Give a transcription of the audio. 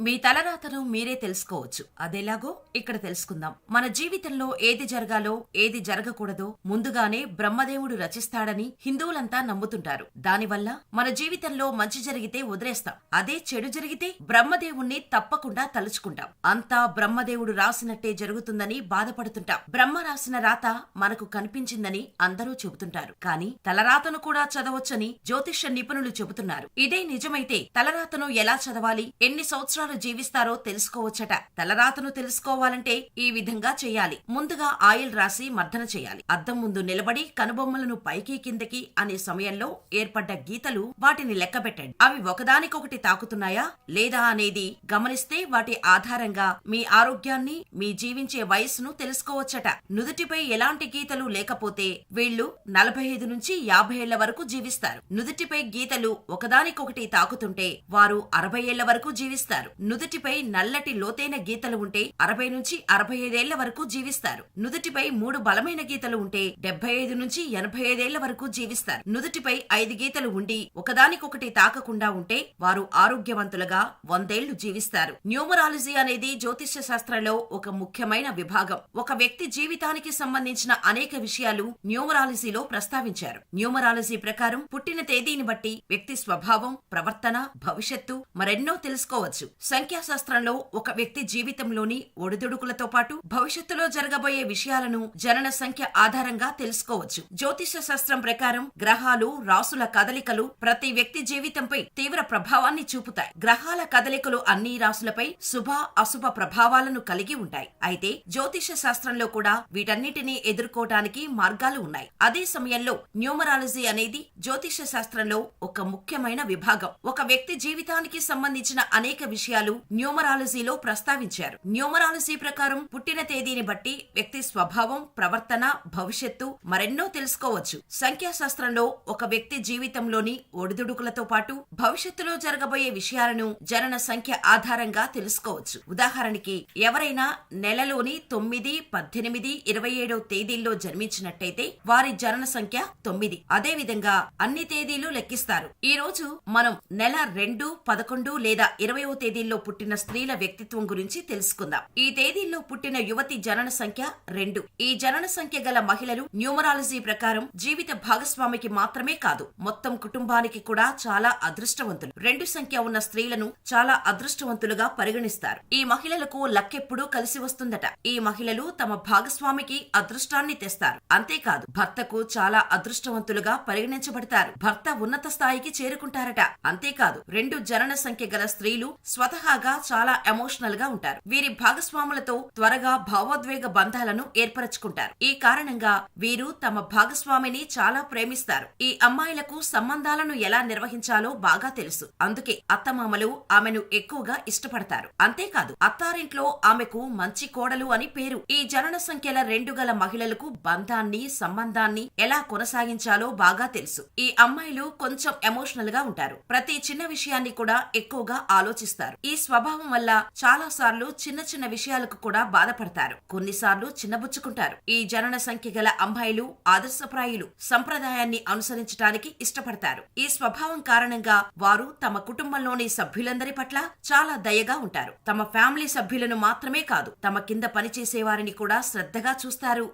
మీ తలరాతను మీరే తెలుసుకోవచ్చు. అదేలాగో ఇక్కడ తెలుసుకుందాం. మన జీవితంలో ఏది జరగాలో ఏది జరగకూడదో ముందుగానే బ్రహ్మదేవుడు రచిస్తాడని హిందువులంతా నమ్ముతుంటారు. దానివల్ల మన జీవితంలో మంచి జరిగితే వదిలేస్తాం. అదే చెడు జరిగితే బ్రహ్మదేవుణ్ణి తప్పకుండా తలుచుకుంటాం. అంతా బ్రహ్మదేవుడు రాసినట్టే జరుగుతుందని బాధపడుతుంటాం. బ్రహ్మ రాసిన రాత మనకు కనిపించిందని అందరూ చెబుతుంటారు. కానీ తలరాతను కూడా చదవచ్చని జ్యోతిష్య నిపుణులు చెబుతున్నారు. ఇదే నిజమైతే తలరాతను ఎలా చదవాలి? ఎన్ని సంవత్సరాలు జీవిస్తారో తెలుసుకోవచ్చట. తలరాతను తెలుసుకోవాలంటే ఈ విధంగా చేయాలి. ముందుగా ఆయిల్ రాసి మర్దన చేయాలి. అద్దం ముందు నిలబడి కనుబొమ్మలను పైకి కిందకి అనే సమయంలో ఏర్పడ్డ గీతలు వాటిని లెక్కబెట్టండి అవి ఒకదానికొకటి తాకుతున్నాయా? లేదా అనేది గమనిస్తే వాటి ఆధారంగా మీ ఆరోగ్యాన్ని మీ జీవించే వయస్సును తెలుసుకోవచ్చట. నుదుటిపై ఎలాంటి గీతలు లేకపోతే వీళ్ళు నలభై ఐదు నుంచి యాభై ఏళ్ళ వరకు జీవిస్తారు. నుదుటిపై గీతలు ఒకదానికొకటి తాకుతుంటే వారు అరవై ఏళ్ళ వరకు జీవిస్తారు. నుదుటిపై నల్లటి లోతైన గీతలు ఉంటే అరవై నుంచి అరవై ఐదేళ్ళ వరకు జీవిస్తారు. నుదుటిపై మూడు బలమైన గీతలు ఉంటే డెబ్బై ఐదు నుంచి ఎనభై ఐదేళ్ళ వరకు జీవిస్తారు. నుదుటిపై ఐదు గీతలు ఉండి ఒకదానికొకటి తాకకుండా ఉంటే వారు ఆరోగ్యవంతులుగా వందేళ్ళు జీవిస్తారు. న్యూమరాలజీ అనేది జ్యోతిష్య శాస్త్రంలో ఒక ముఖ్యమైన విభాగం. ఒక వ్యక్తి జీవితానికి సంబంధించిన అనేక విషయాలు న్యూమరాలజీలో ప్రస్తావించారు. న్యూమరాలజీ ప్రకారం పుట్టిన తేదీని బట్టి వ్యక్తి స్వభావం ప్రవర్తన భవిష్యత్తు మరెన్నో తెలుసుకోవచ్చు. సంఖ్యాశాస్త్రంలో ఒక వ్యక్తి జీవితంలోని ఒడిదుడుకులతో పాటు భవిష్యత్తులో జరగబోయే విషయాలను జనన సంఖ్య ఆధారంగా తెలుసుకోవచ్చు. జ్యోతిష శాస్త్రం ప్రకారం గ్రహాలు రాసుల కదలికలు ప్రతి వ్యక్తి జీవితంపై తీవ్ర ప్రభావాన్ని చూపుతాయి. గ్రహాల కదలికలు అన్ని రాసులపై శుభ అశుభ ప్రభావాలను కలిగి ఉంటాయి. అయితే జ్యోతిష శాస్త్రంలో కూడా వీటన్నిటినీ ఎదుర్కోవటానికి మార్గాలు ఉన్నాయి. అదే సమయంలో న్యూమరాలజీ అనేది జ్యోతిష శాస్త్రంలో ఒక ముఖ్యమైన విభాగం. ఒక వ్యక్తి జీవితానికి సంబంధించిన అనేక విషయాలు న్యూమరాలజీలో ప్రస్తావించారు. న్యూమరాలజీ ప్రకారం పుట్టిన తేదీని బట్టి వ్యక్తి స్వభావం ప్రవర్తన భవిష్యత్తు మరెన్నో తెలుసుకోవచ్చు. సంఖ్యాశాస్త్రంలో ఒక వ్యక్తి జీవితంలోని ఒడిదుడుకులతో పాటు భవిష్యత్తులో జరగబోయే విషయాలను జనన సంఖ్య ఆధారంగా తెలుసుకోవచ్చు. ఉదాహరణకి ఎవరైనా నెలలోని తొమ్మిది పద్దెనిమిది ఇరవై ఏడవ తేదీల్లో జన్మించినట్టయితే వారి జనన సంఖ్య తొమ్మిది. అదేవిధంగా అన్ని తేదీలు లెక్కిస్తారు. ఈ రోజు మనం నెల రెండు పదకొండు లేదా ఇరవయో తేదీల్లో పుట్టిన స్త్రీల వ్యక్తిత్వం గురించి తెలుసుకుందాం. ఈ తేదీల్లో పుట్టిన యువతి జనన సంఖ్య రెండు. ఈ జనన సంఖ్య గల మహిళలు న్యూమరాలజీ ప్రకారం జీవిత భాగస్వామికి మాత్రమే కాదు మొత్తం కుటుంబానికి కూడా చాలా అదృష్టవంతులు. రెండు సంఖ్య ఉన్న స్త్రీలను చాలా అదృష్టవంతులుగా పరిగణిస్తారు. ఈ మహిళలకు లక్కెప్పుడూ కలిసి వస్తుందట. ఈ మహిళలు తమ భాగస్వామికి అదృష్టాన్ని తెస్తారు. అంతేకాదు భర్తకు చాలా అదృష్టవంతులుగా పరిగణించబడతారు. భర్త ఉన్నత స్థాయికి చేరుకుంటారట. అంతేకాదు రెండు జనన సంఖ్య గల స్త్రీలు స్వతహాగా చాలా ఎమోషనల్గా ఉంటారు. వీరి భాగస్వాములతో త్వరగా భావోద్వేగ బంధాలను ఏర్పరచుకుంటారు. ఈ కారణంగా వీరు తమ భాగస్వామిని చాలా ప్రేమిస్తారు. ఈ అమ్మాయిలకు సంబంధాలను ఎలా నిర్వహించాలో బాగా తెలుసు. అందుకే అత్తమామలు ఆమెను ఎక్కువగా ఇష్టపడతారు. అంతేకాదు అత్తారింట్లో ఆమెకు మంచి కోడలు అని పేరు. ఈ జనన సంఖ్యల రెండు గల మహిళలకు బంధాన్ని సంబంధాన్ని ఎలా కొనసాగించాలో బాగా తెలుసు. ఈ అమ్మాయిలు కొంచెం ఎమోషనల్గా ఉంటారు. ప్రతి చిన్న విషయాన్ని కూడా ఎక్కువగా ఆలోచిస్తారు. ఈ స్వభావం వల్ల చాలా సార్లు చిన్న చిన్న విషయాలకు కూడా బాధపడతారు. కొన్నిసార్లు చిన్నబుచ్చుకుంటారు ఈ జనన సంఖ్య గల అమ్మాయిలు ఆదర్శప్రాయులు సంప్రదాయాన్ని అనుసరించడానికి ఇష్టపడతారు. ఈ స్వభావం కారణంగా వారు తమ కుటుంబంలోని సభ్యులందరి పట్ల చాలా దయగా ఉంటారు. తమ ఫ్యామిలీ సభ్యులను మాత్రమే కాదు తమ కింద పనిచేసే వారిని కూడా శ్రద్ధగా చూస్తారు.